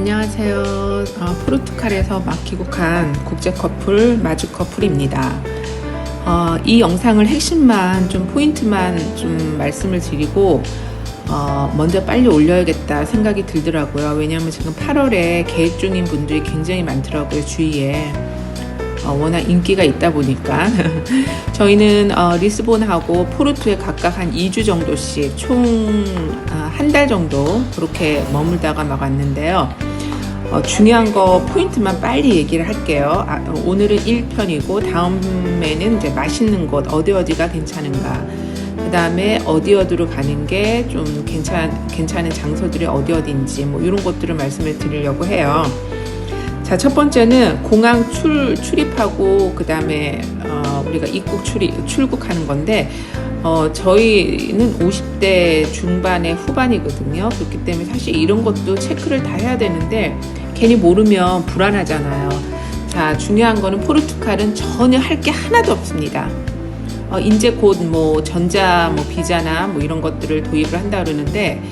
안녕하세요. 어, 포르투갈에서 막 귀국한 국제 커플 마주 커플입니다. 어, 이 영상을 핵심만 좀 포인트만 좀 말씀을 드리고 어, 먼저 빨리 올려야겠다 생각이 들더라고요. 왜냐하면 지금 8월에 계획 중인 분들이 굉장히 많더라고요 주위에. 어, 워낙 인기가 있다 보니까 저희는 어, 리스본하고 포르투에 각각 한 2주 정도씩 총 한달 정도 그렇게 머물다가 막 왔는데요. 어, 중요한 거 포인트만 빨리 얘기를 할게요. 아, 어, 오늘은 1편이고 다음에는 이제 맛있는 곳 어디 어디가 괜찮은가. 그 다음에 어디 어디로 가는 게 좀 괜찮 괜찮은 장소들이 어디 어디인지 뭐 이런 것들을 말씀을 드리려고 해요. 자, 첫 번째는 공항 출, 출입하고, 그 다음에, 어, 우리가 입국 출입, 출국하는 건데, 어, 저희는 50대 중반에 후반이거든요. 그렇기 때문에 사실 이런 것도 체크를 다 해야 되는데, 괜히 모르면 불안하잖아요. 자, 중요한 거는 포르투갈은 전혀 할 게 하나도 없습니다. 어, 이제 곧 뭐 전자 뭐 비자나 뭐 이런 것들을 도입을 한다 그러는데,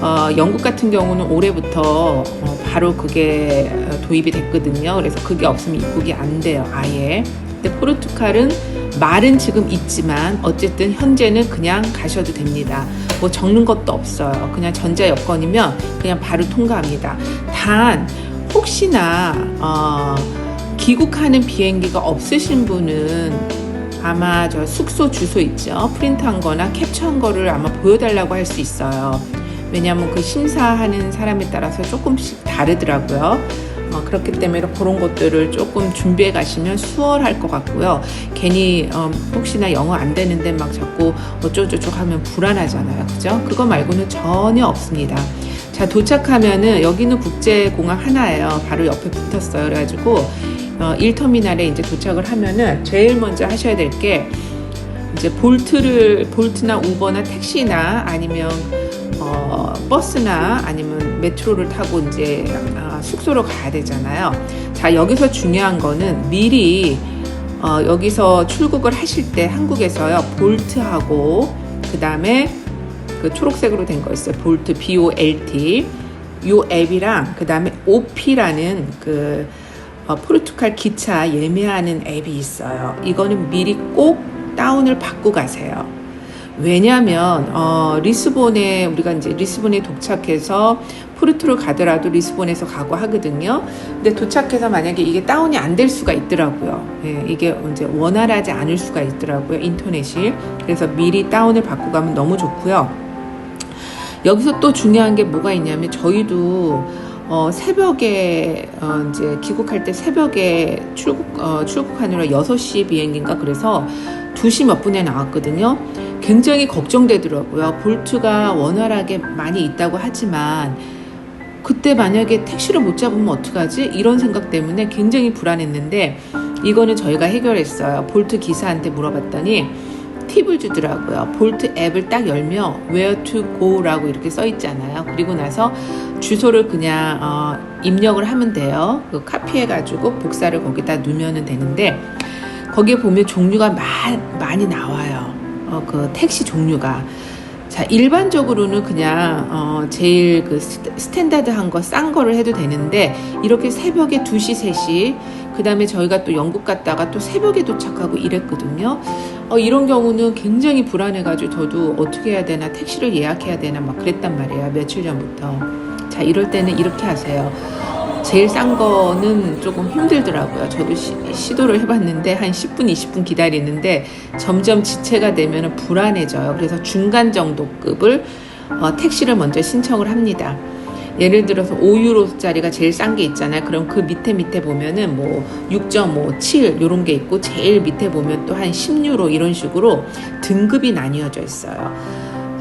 어, 영국 같은 경우는 올해부터 어, 바로 그게 어, 도입이 됐거든요. 그래서 그게 없으면 입국이 안 돼요, 아예. 근데 포르투갈은 말은 지금 있지만 어쨌든 현재는 그냥 가셔도 됩니다. 뭐 적는 것도 없어요. 그냥 전자 여권이면 그냥 바로 통과합니다. 단 혹시나 어, 귀국하는 비행기가 없으신 분은 아마 저 숙소 주소 있죠. 프린트한 거나 캡처한 거를 아마 보여달라고 할 수 있어요. 왜냐하면 그 심사하는 사람에 따라서 조금씩 다르더라고요. 어, 그렇기 때문에 그런 것들을 조금 준비해 가시면 수월할 것 같고요. 괜히 어, 혹시나 영어 안 되는데 막 자꾸 어쩌고저쩌고 하면 불안하잖아요. 그죠? 그거 말고는 전혀 없습니다. 자, 도착하면은 여기는 국제공항 하나예요. 바로 옆에 붙었어요. 그래가지고 어, 1터미널에 이제 도착을 하면은 제일 먼저 하셔야 될 게 이제 볼트를 볼트나 우버나 택시나 아니면 어, 버스나 아니면 메트로를 타고 이제 아, 숙소로 가야 되잖아요. 자, 여기서 중요한 거는 미리 어, 여기서 출국을 하실 때 한국에서요, 볼트하고 그 다음에 그 초록색으로 된 거 있어요. 볼트 B-O-L-T. 요 앱이랑 그 다음에 OP라는 그 어, 포르투갈 기차 예매하는 앱이 있어요. 이거는 미리 꼭 다운을 받고 가세요. 왜냐하면 어, 리스본에 우리가 이제 리스본에 도착해서 포르투를 가더라도 리스본에서 가고 하거든요. 근데 도착해서 만약에 이게 다운이 안 될 수가 있더라고요. 예, 이게 이제 원활하지 않을 수가 있더라고요. 인터넷이. 그래서 미리 다운을 받고 가면 너무 좋고요. 여기서 또 중요한 게 뭐가 있냐면 저희도 어, 새벽에 어, 이제 귀국할 때 새벽에 출국 어, 출국하느라 6시 비행기인가 그래서 2시 몇 분에 나왔거든요. 굉장히 걱정되더라고요. 볼트가 원활하게 많이 있다고 하지만 그때 만약에 택시를 못 잡으면 어떡하지? 이런 생각 때문에 굉장히 불안했는데 이거는 저희가 해결했어요. 볼트 기사한테 물어봤더니 팁을 주더라고요. 볼트 앱을 딱 열면 where to go라고 이렇게 써 있잖아요. 그리고 나서 주소를 그냥 어, 입력을 하면 돼요. 그 카피해가지고 복사를 거기다 넣으면 되는데 거기에 보면 종류가 마, 많이 나와요. 어, 그 택시 종류가. 자, 일반적으로는 그냥, 어, 제일 그 스탠다드한 거, 싼 거를 해도 되는데, 이렇게 새벽에 2시, 3시, 그 다음에 저희가 또 영국 갔다가 또 새벽에 도착하고 이랬거든요. 어, 이런 경우는 굉장히 불안해가지고 저도 어떻게 해야 되나, 택시를 예약해야 되나 막 그랬단 말이에요. 며칠 전부터. 자, 이럴 때는 이렇게 하세요. 제일 싼 거는 조금 힘들더라고요. 저도 시, 도를 해봤는데 한 10분, 20분 기다리는데 점점 지체가 되면 불안해져요. 그래서 중간 정도 급을 어, 택시를 먼저 신청을 합니다. 예를 들어서 5유로짜리가 제일 싼 게 있잖아요. 그럼 그 밑에 밑에 보면은 뭐 6.57 이런 게 있고 제일 밑에 보면 또 한 10유로 이런 식으로 등급이 나뉘어져 있어요.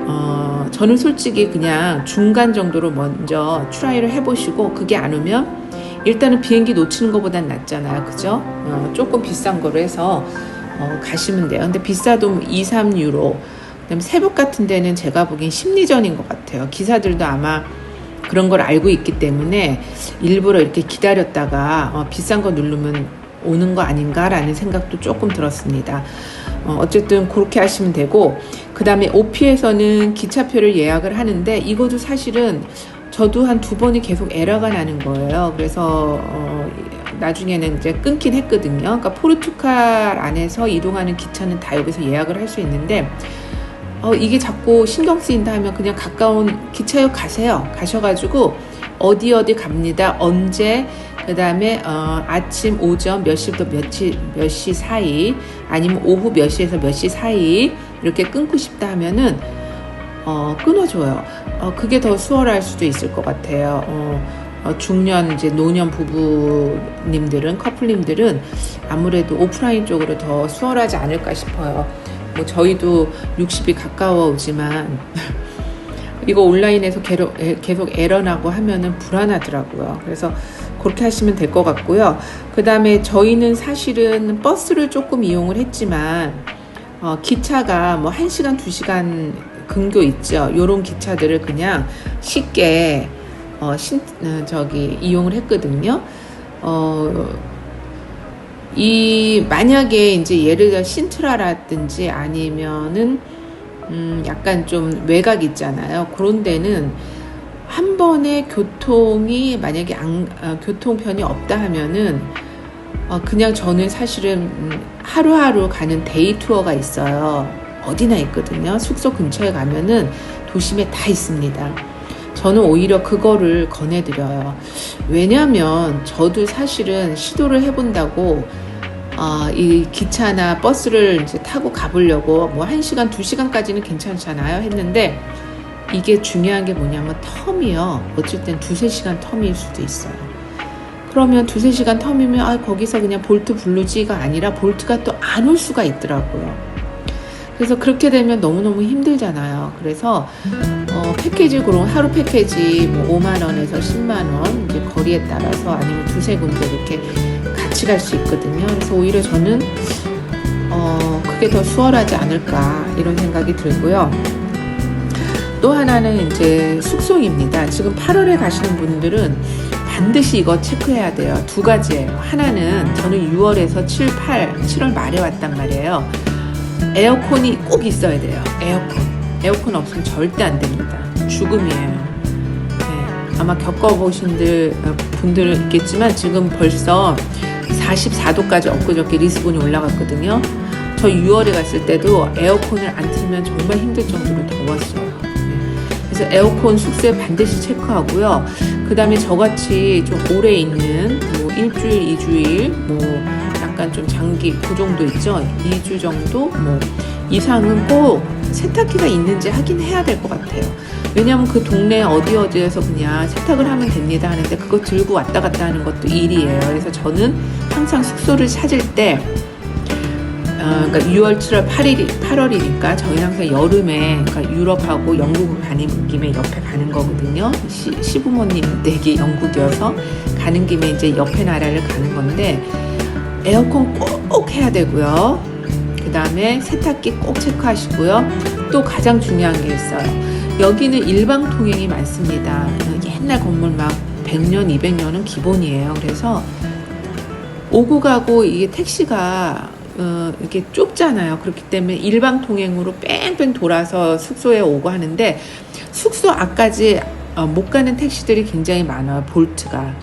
어, 저는 솔직히 그냥 중간 정도로 먼저 트라이를 해보시고 그게 안 오면 일단은 비행기 놓치는 것보단 낫잖아요. 그죠? 어, 조금 비싼 거로 해서 어, 가시면 돼요. 근데 비싸도 2, 3유로. 그다음에 새벽 같은 데는 제가 보기엔 심리전인 것 같아요. 기사들도 아마 그런 걸 알고 있기 때문에 일부러 이렇게 기다렸다가 어, 비싼 거 누르면 오는 거 아닌가라는 생각도 조금 들었습니다. 어, 어쨌든 그렇게 하시면 되고 그 다음에 오피에서는 기차표를 예약을 하는데 이것도 사실은 저도 한 두 번이 계속 에러가 나는 거예요. 그래서 어, 나중에는 이제 끊긴 했거든요. 그러니까 포르투갈 안에서 이동하는 기차는 다 여기서 예약을 할 수 있는데 어, 이게 자꾸 신경 쓰인다 하면 그냥 가까운 기차역 가세요. 가셔가지고 어디 어디 갑니다. 언제 그 다음에 어, 아침 오전 몇 시부터 몇시 사이 아니면 오후 몇 시에서 몇 시 사이 이렇게 끊고 싶다 하면은 어, 끊어줘요. 어, 그게 더 수월할 수도 있을 것 같아요. 어, 어, 중년 이제 노년 부부님들은 커플님들은 아무래도 오프라인 쪽으로 더 수월하지 않을까 싶어요. 뭐 저희도 60이 가까워 오지만 이거 온라인에서 계속 에러 나고 하면은 불안하더라고요. 그래서 그렇게 하시면 될 것 같고요. 그 다음에 저희는 사실은 버스를 조금 이용을 했지만 어, 기차가 뭐 1시간, 2시간 근교 있죠. 요런 기차들을 그냥 쉽게 어, 신, 어, 저기 이용을 했거든요. 어, 이 만약에 이제 예를 들어 신트라라든지 아니면은 음, 약간 좀 외곽 있잖아요. 그런 데는 한 번에 교통이 만약에 안, 어, 교통편이 없다 하면은 어, 그냥 저는 사실은 음, 하루하루 가는 데이 투어가 있어요. 어디나 있거든요. 숙소 근처에 가면은 도심에 다 있습니다. 저는 오히려 그거를 권해드려요. 왜냐면 저도 사실은 시도를 해본다고 아, 이 기차나 버스를 이제 타고 가보려고 뭐 1시간, 2시간까지는 괜찮잖아요. 했는데 이게 중요한 게 뭐냐면 텀이요. 어쩔 땐 두세 시간 텀일 수도 있어요. 그러면 두세 시간 텀이면 아, 거기서 그냥 볼트 부르지가 아니라 볼트가 또 안 올 수가 있더라고요. 그래서 그렇게 되면 너무너무 힘들잖아요. 그래서 어, 패키지 그런 하루 패키지 뭐 5만 원에서 10만 원 이제 거리에 따라서 아니면 두세 군데 이렇게 같이 갈 수 있거든요. 그래서 오히려 저는 어, 그게 더 수월하지 않을까 이런 생각이 들고요. 또 하나는 이제 숙소입니다. 지금 8월에 가시는 분들은 반드시 이거 체크해야 돼요. 두 가지예요. 하나는 저는 6월에서 7, 8, 7월 말에 왔단 말이에요. 에어컨이 꼭 있어야 돼요. 에어컨. 에어컨 없으면 절대 안 됩니다. 죽음이에요. 네, 아마 겪어보신 들- 어, 분들은 있겠지만 지금 벌써 44도까지 엊그저께 리스본이 올라갔거든요. 저 6월에 갔을 때도 에어컨을 안 틀면 정말 힘들 정도로 더웠어요. 네. 그래서 에어컨 숙소에 반드시 체크하고요. 그 다음에 저같이 좀 오래 있는 뭐 일주일, 이주일, 뭐 약간 좀 장기 그 정도 있죠. 2주 정도 뭐 이상은 꼭 세탁기가 있는지 확인해야 될 것 같아요. 왜냐하면 그 동네 어디 어디에서 그냥 세탁을 하면 됩니다 하는데 그거 들고 왔다 갔다 하는 것도 일이에요. 그래서 저는 항상 숙소를 찾을 때 어, 그러니까 6월, 7월, 8일, 8월이니까 저희는 항상 여름에 그러니까 유럽하고 영국을 가는 김에 옆에 가는 거거든요. 시, 시부모님 댁이 영국이어서 가는 김에 이제 옆에 나라를 가는 건데 에어컨 꼭 해야 되고요. 그 다음에 세탁기 꼭 체크하시고요. 또 가장 중요한 게 있어요. 여기는 일방 통행이 많습니다. 옛날 건물 막 100년, 200년은 기본이에요. 그래서 오고 가고 이게 택시가 어, 이게 좁잖아요. 그렇기 때문에 일방 통행으로 뺑뺑 돌아서 숙소에 오고 하는데 숙소 앞까지 어, 못 가는 택시들이 굉장히 많아요. 볼트가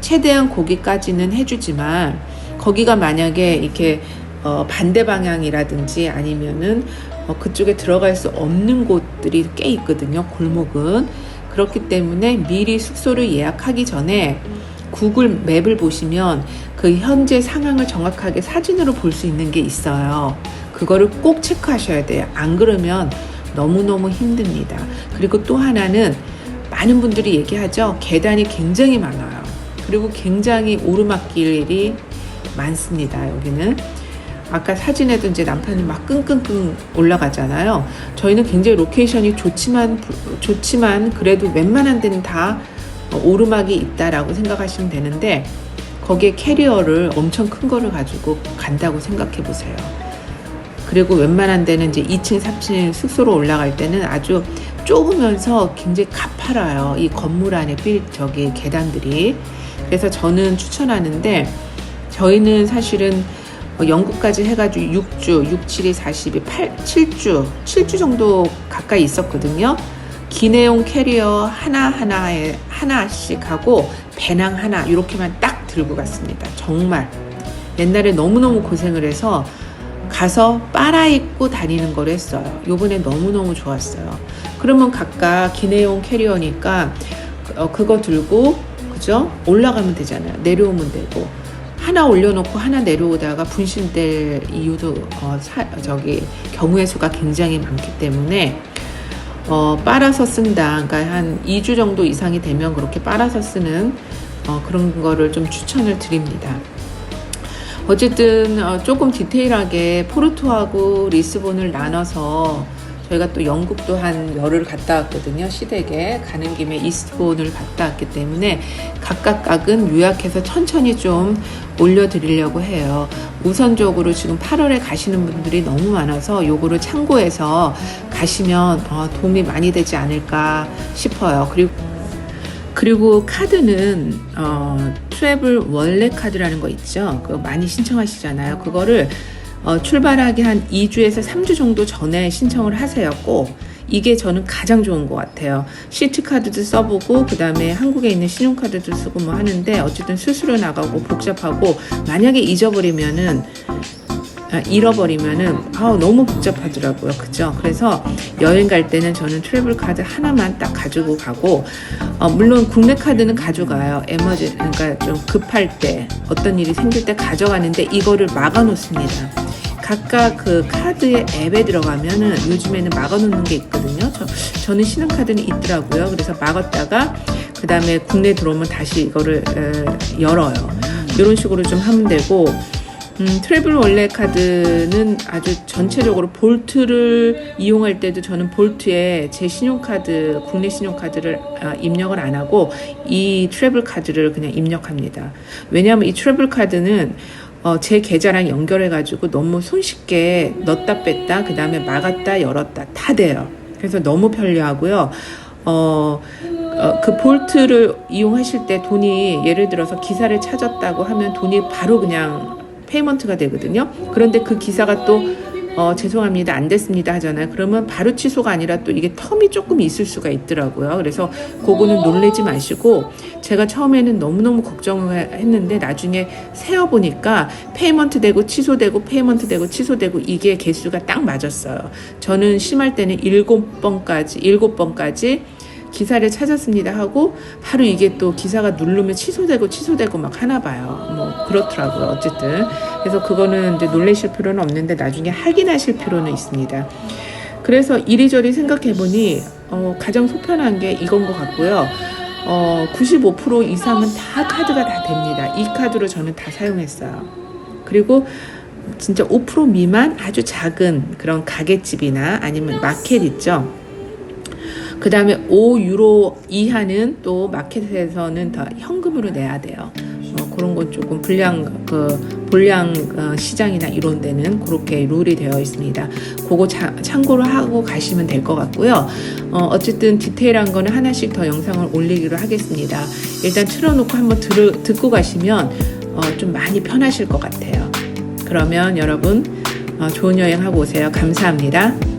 최대한 거기까지는 해주지만 거기가 만약에 이렇게 어, 반대 방향이라든지 아니면은 어, 그쪽에 들어갈 수 없는 곳들이 꽤 있거든요. 골목은 그렇기 때문에 미리 숙소를 예약하기 전에 구글 맵을 보시면 그 현재 상황을 정확하게 사진으로 볼 수 있는 게 있어요. 그거를 꼭 체크하셔야 돼요. 안 그러면 너무너무 힘듭니다. 그리고 또 하나는 많은 분들이 얘기하죠. 계단이 굉장히 많아요. 그리고 굉장히 오르막길이 많습니다. 여기는. 아까 사진에도 이제 남편이 막 끙끙끙 올라가잖아요. 저희는 굉장히 로케이션이 좋지만, 좋지만 그래도 웬만한 데는 다 오르막이 있다라고 생각하시면 되는데 거기에 캐리어를 엄청 큰 거를 가지고 간다고 생각해 보세요. 그리고 웬만한 데는 이제 2층, 3층 숙소로 올라갈 때는 아주 좁으면서 굉장히 가파라요. 이 건물 안에 빌 저기 계단들이. 그래서 저는 추천하는데 저희는 사실은 뭐 영국까지 해가지고 6주, 6, 7이 42, 8, 7주, 7주 정도 가까이 있었거든요. 기내용 캐리어 하나하나에 하나씩 하고 배낭 하나 이렇게만 딱 들고 갔습니다. 정말 옛날에 너무너무 고생을 해서 가서 빨아입고 다니는 걸 했어요. 요번에 너무너무 좋았어요. 그러면 각각 기내용 캐리어니까 어, 그거 들고 그죠? 올라가면 되잖아요. 내려오면 되고 하나 올려놓고 하나 내려오다가 분실될 이유도 어, 사, 저기 경우의 수가 굉장히 많기 때문에 어, 빨아서 쓴다. 그러니까 한 2주 정도 이상이 되면 그렇게 빨아서 쓰는 어, 그런 거를 좀 추천을 드립니다. 어쨌든 어, 조금 디테일하게 포르투하고 리스본을 나눠서 저희가 또 영국도 한 열흘 갔다 왔거든요. 시댁에 가는 김에 이스트본을 갔다 왔기 때문에 각각 각은 요약해서 천천히 좀 올려드리려고 해요. 우선적으로 지금 8월에 가시는 분들이 너무 많아서 요거를 참고해서 가시면 어, 도움이 많이 되지 않을까 싶어요. 그리고 그리고 카드는 어, 트래블 원래 카드라는 거 있죠. 그거 많이 신청하시잖아요. 그거를 어, 출발하기 한 2주에서 3주 정도 전에 신청을 하세요. 꼭. 이게 저는 가장 좋은 것 같아요. 시트 카드도 써보고 그 다음에 한국에 있는 신용카드도 쓰고 뭐 하는데 어쨌든 수수료 나가고 복잡하고 만약에 잊어버리면은 아, 잃어버리면은 아우 너무 복잡하더라고요. 그죠? 그래서 여행 갈 때는 저는 트래블 카드 하나만 딱 가지고 가고 어, 물론 국내 카드는 가져가요. 에머지 그러니까 좀 급할 때 어떤 일이 생길 때 가져가는데 이거를 막아 놓습니다. 각각 그 카드의 앱에 들어가면은 요즘에는 막아 놓는 게 있거든요. 저, 저는 신용카드는 있더라고요. 그래서 막았다가 그 다음에 국내 들어오면 다시 이거를 에, 열어요. 이런 식으로 좀 하면 되고 음, 트래블 원래 카드는 아주 전체적으로 볼트를 이용할 때도 저는 볼트에 제 신용카드, 국내 신용카드를 아, 입력을 안 하고 이 트래블 카드를 그냥 입력합니다. 왜냐하면 이 트래블 카드는 어, 제 계좌랑 연결해가지고 너무 손쉽게 넣었다 뺐다, 그 다음에 막았다, 열었다 다 돼요. 그래서 너무 편리하고요. 어, 어, 그 볼트를 이용하실 때 돈이 예를 들어서 기사를 찾았다고 하면 돈이 바로 그냥 페이먼트가 되거든요. 그런데 그 기사가 또 어, 죄송합니다. 안 됐습니다. 하잖아요. 그러면 바로 취소가 아니라 또 이게 텀이 조금 있을 수가 있더라고요. 그래서 그거는 놀래지 마시고 제가 처음에는 너무너무 걱정을 했는데 나중에 세어보니까 페이먼트 되고 취소되고 페이먼트 되고 취소되고 이게 개수가 딱 맞았어요. 저는 심할 때는 일곱 번까지, 일곱 번까지 기사를 찾았습니다 하고 바로 이게 또 기사가 누르면 취소되고 취소되고 막 하나 봐요. 뭐 그렇더라고요. 어쨌든 그래서 그거는 이제 놀라실 필요는 없는데 나중에 확인하실 필요는 있습니다. 그래서 이리저리 생각해 보니 어, 가장 속편한 게 이건 것 같고요. 어, 95% 이상은 다 카드가 다 됩니다. 이 카드로 저는 다 사용했어요. 그리고 진짜 5% 미만 아주 작은 그런 가게집이나 아니면 마켓 있죠. 그 다음에 5유로 이하는 또 마켓에서는 더 현금으로 내야 돼요. 어, 그런 건 조금 불량 그 불량 어, 시장이나 이런 데는 그렇게 룰이 되어 있습니다. 그거 자, 참고를 하고 가시면 될 것 같고요. 어, 어쨌든 디테일한 거는 하나씩 더 영상을 올리기로 하겠습니다. 일단 틀어놓고 한번 들, 듣고 가시면 어, 좀 많이 편하실 것 같아요. 그러면 여러분 어, 좋은 여행 하고 오세요. 감사합니다.